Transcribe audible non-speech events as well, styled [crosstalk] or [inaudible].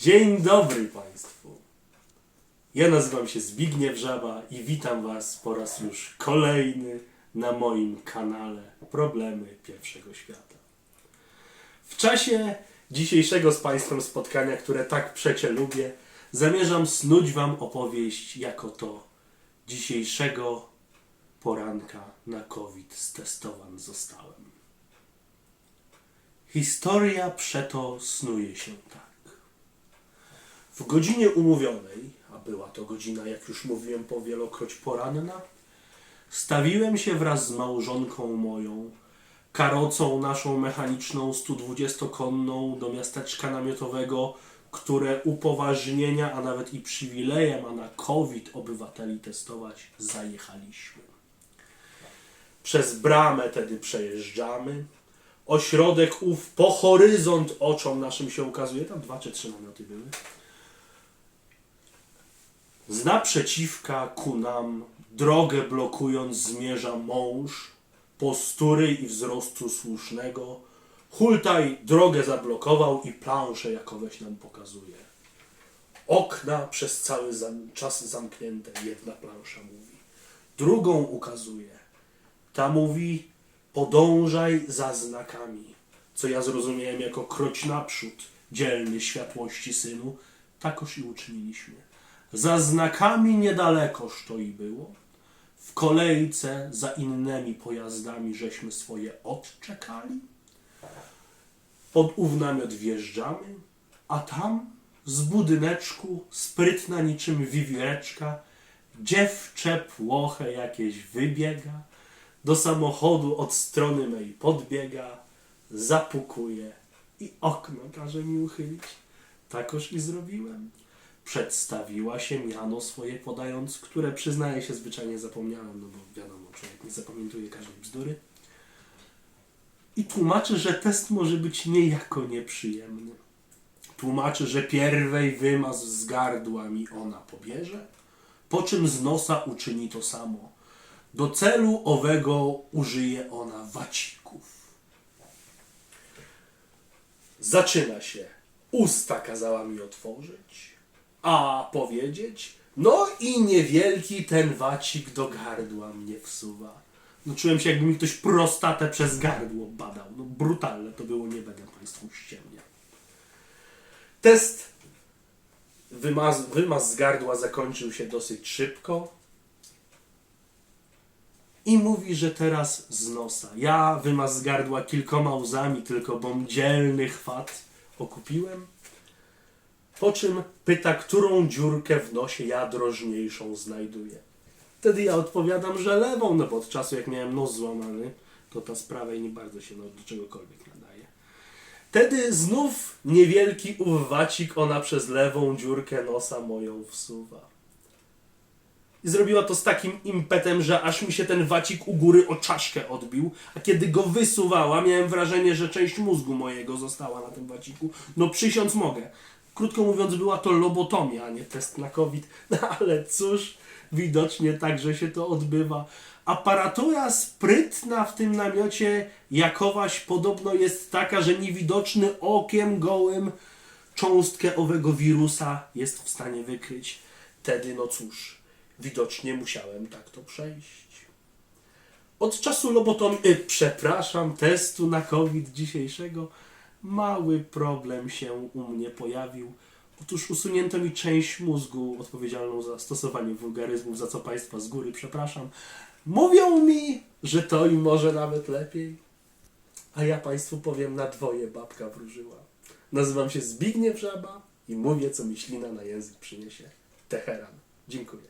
Dzień dobry Państwu. Ja nazywam się Zbigniew Żaba i witam Was po raz już kolejny na moim kanale Problemy Pierwszego Świata. W czasie dzisiejszego z Państwem spotkania, które tak przecie lubię, zamierzam snuć Wam opowieść jako to dzisiejszego poranka na COVID stestowany zostałem. Historia przeto snuje się tak. W godzinie umówionej, a była to godzina, jak już mówiłem, powielokroć poranna, stawiłem się wraz z małżonką moją, karocą naszą mechaniczną 120-konną do miasteczka namiotowego, które upoważnienia, a nawet i przywileje ma na COVID obywateli testować, zajechaliśmy. Przez bramę tedy przejeżdżamy. Ośrodek ów po horyzont oczom naszym się ukazuje. Tam dwa czy trzy namioty były. Z naprzeciwka ku nam, drogę blokując, zmierza mąż, postury i wzrostu słusznego. Hultaj drogę zablokował i planszę jakoweś nam pokazuje. Okna przez cały zam- czas zamknięte, jedna plansza mówi. Drugą ukazuje. Ta mówi, podążaj za znakami. Co ja zrozumiałem jako kroć naprzód, dzielny światłości synu, takoż i uczyniliśmy. Za znakami niedalekoż to i było. W kolejce za innymi pojazdami żeśmy swoje odczekali. Pod ów namiot wjeżdżamy, a tam z budyneczku, sprytna niczym wiwireczka, dziewczę płoche jakieś wybiega, do samochodu od strony mej podbiega, zapukuje i okno każe mi uchylić. Takoż i zrobiłem. Przedstawiła się miano swoje podając, które przyznaję się zwyczajnie zapomniałem, no bo wiadomo, człowiek nie zapamiętuje każdej bzdury. I tłumaczy, że test może być niejako nieprzyjemny. Tłumaczy, że pierwej wymaz z gardła mi ona pobierze, po czym z nosa uczyni to samo. Do celu owego użyje ona wacików. Zaczyna się. Usta kazała mi otworzyć, a powiedzieć, no i niewielki ten wacik do gardła mnie wsuwa. No czułem się, jakby mi ktoś prostatę przez gardło badał. No brutalne to było, nie będę Państwu ściemniał. Test wymaz, wymaz z gardła zakończył się dosyć szybko. I mówi, że teraz z nosa. Ja wymaz z gardła kilkoma łzami, tylko bom dzielny chwat okupiłem. Po czym pyta, którą dziurkę w nosie ja drożniejszą znajduję. Wtedy ja odpowiadam, że lewą, no bo od czasu jak miałem nos złamany, to ta z prawej nie bardzo się no, do czegokolwiek nadaje. Wtedy znów niewielki ów wacik ona przez lewą dziurkę nosa moją wsuwa. I zrobiła to z takim impetem, że aż mi się ten wacik u góry o czaszkę odbił, a kiedy go wysuwała, miałem wrażenie, że część mózgu mojego została na tym waciku. No przysiąc mogę. Krótko mówiąc, była to lobotomia, a nie test na COVID. [laughs] No ale cóż, widocznie także się to odbywa. Aparatura sprytna w tym namiocie jakowaś podobno jest taka, że niewidoczny okiem gołym cząstkę owego wirusa jest w stanie wykryć. Tedy, no cóż, widocznie musiałem tak to przejść. Od czasu lobotomii, y, przepraszam, testu na COVID dzisiejszego, mały problem się u mnie pojawił. Otóż usunięto mi część mózgu odpowiedzialną za stosowanie wulgaryzmów, za co Państwa z góry przepraszam. Mówią mi, że to i może nawet lepiej. A ja Państwu powiem, na dwoje babka wróżyła. Nazywam się Zbigniew Żaba i mówię, co mi ślina na język przyniesie. Teheran. Dziękuję.